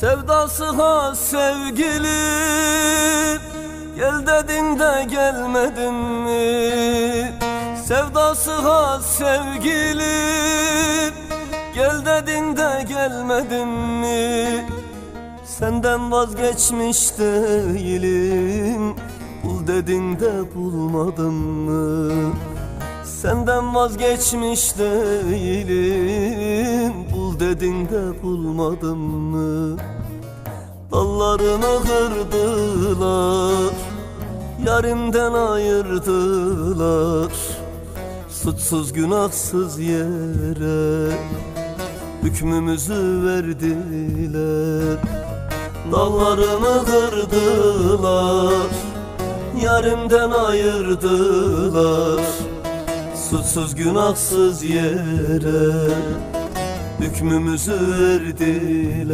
Sevdası ha sevgili Gel dedin de gelmedin mi? Sevdası ha sevgili Gel dedin de gelmedin mi? Senden vazgeçmiş değilim Bul dedin de bulmadın mı? Senden vazgeçmiş değilim. Bul dedin de bulmadın mı? Dallarını kırdılar Yarimden ayırdılar. Suçsuz günahsız yere Hükmümüzü verdiler. Dallarını kırdılar Yarimden ayırdılar Suçsuz günahsız yere Hükmümüzü verdiler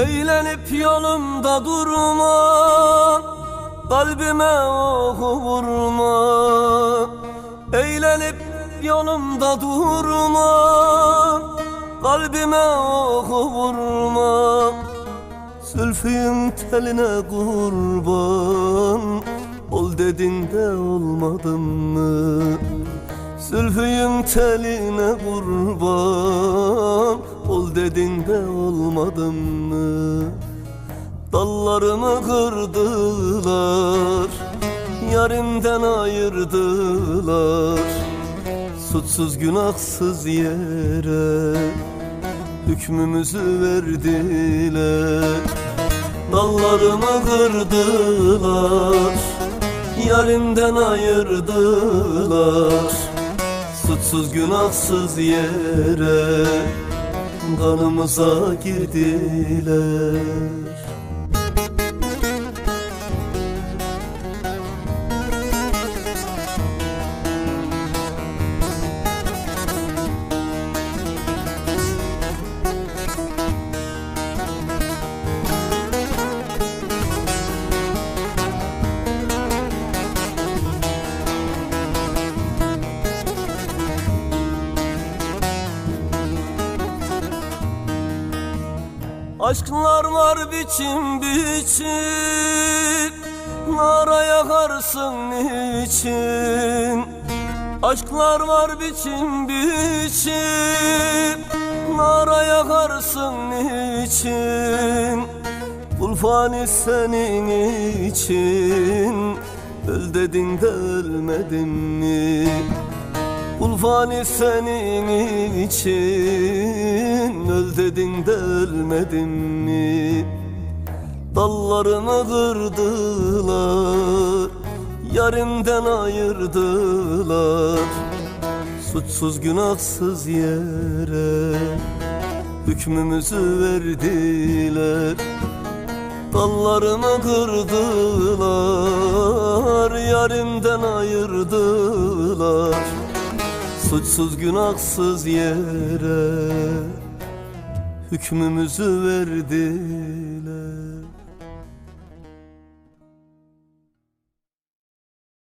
Eğlenip yolumda durma Kalbime oku vurma Eğlenip yolumda durma Kalbime oku vurma Zülfüyüm teline kurban Ol dedin de olmadın mı? Zülfüyüm teline kurban Ol dedin de olmadın mı? Dallarımı kırdılar Yarimden ayırdılar. Suçsuz günahsız yere Hükmümüzü verdiler. Dallarımı kırdılar Yarimden ayırdılar. Suçsuz günahsız yere Kanımıza girdiler Aşklar var biçim biçim Nara yakarsın niçin Aşklar var biçim biçim Nara yakarsın niçin Kulfani senin için Öl dedin de ölmedin mi? Ulfani senin için Öl dedin de ölmedin mi? Dallarımı kırdılar Yarimden ayırdılar. Suçsuz günahsız yere Hükmümüzü verdiler. Dallarımı kırdılar Yarimden ayırdılar Suçsuz günahsız yere Hükmümüzü verdiler